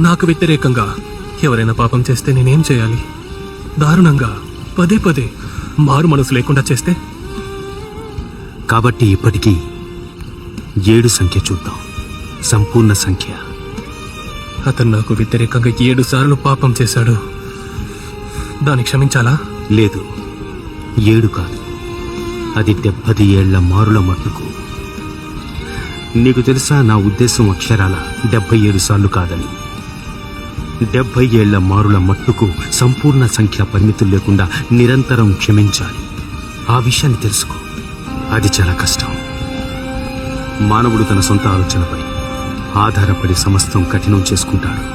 నాకు వ్యతిరేకంగా ఎవరైనా పాపం చేస్తే నేనేం చేయాలి? దారుణంగా పదే పదే మారు మనసు లేకుండా చేస్తే? కాబట్టి ఇప్పటికీ ఏడు సంఖ్య చూద్దాం. సంపూర్ణ సంఖ్య. అతను నాకు వ్యతిరేకంగా ఏడు సార్లు పాపం చేశాడు. దాన్ని క్షమించాలా? లేదు. ఏడు కాదు. అది డెబ్బది ఏళ్ళ మారుల మట్టుకు. నీకు తెలుసా నా ఉద్దేశం అక్షరాల డెబ్బై ఏడు సార్లు కాదని? డెబ్బై ఏళ్ళ మారుల మట్టుకు సంపూర్ణ సంఖ్య పరిమితులు లేకుండా నిరంతరం క్షమించాలి. ఆ విషయాన్ని తెలుసుకో. అది చాలా కష్టం. మానవుడు తన సొంత ఆలోచనపై ఆధారపడి సమస్తం కఠినం చేసుకుంటాడు.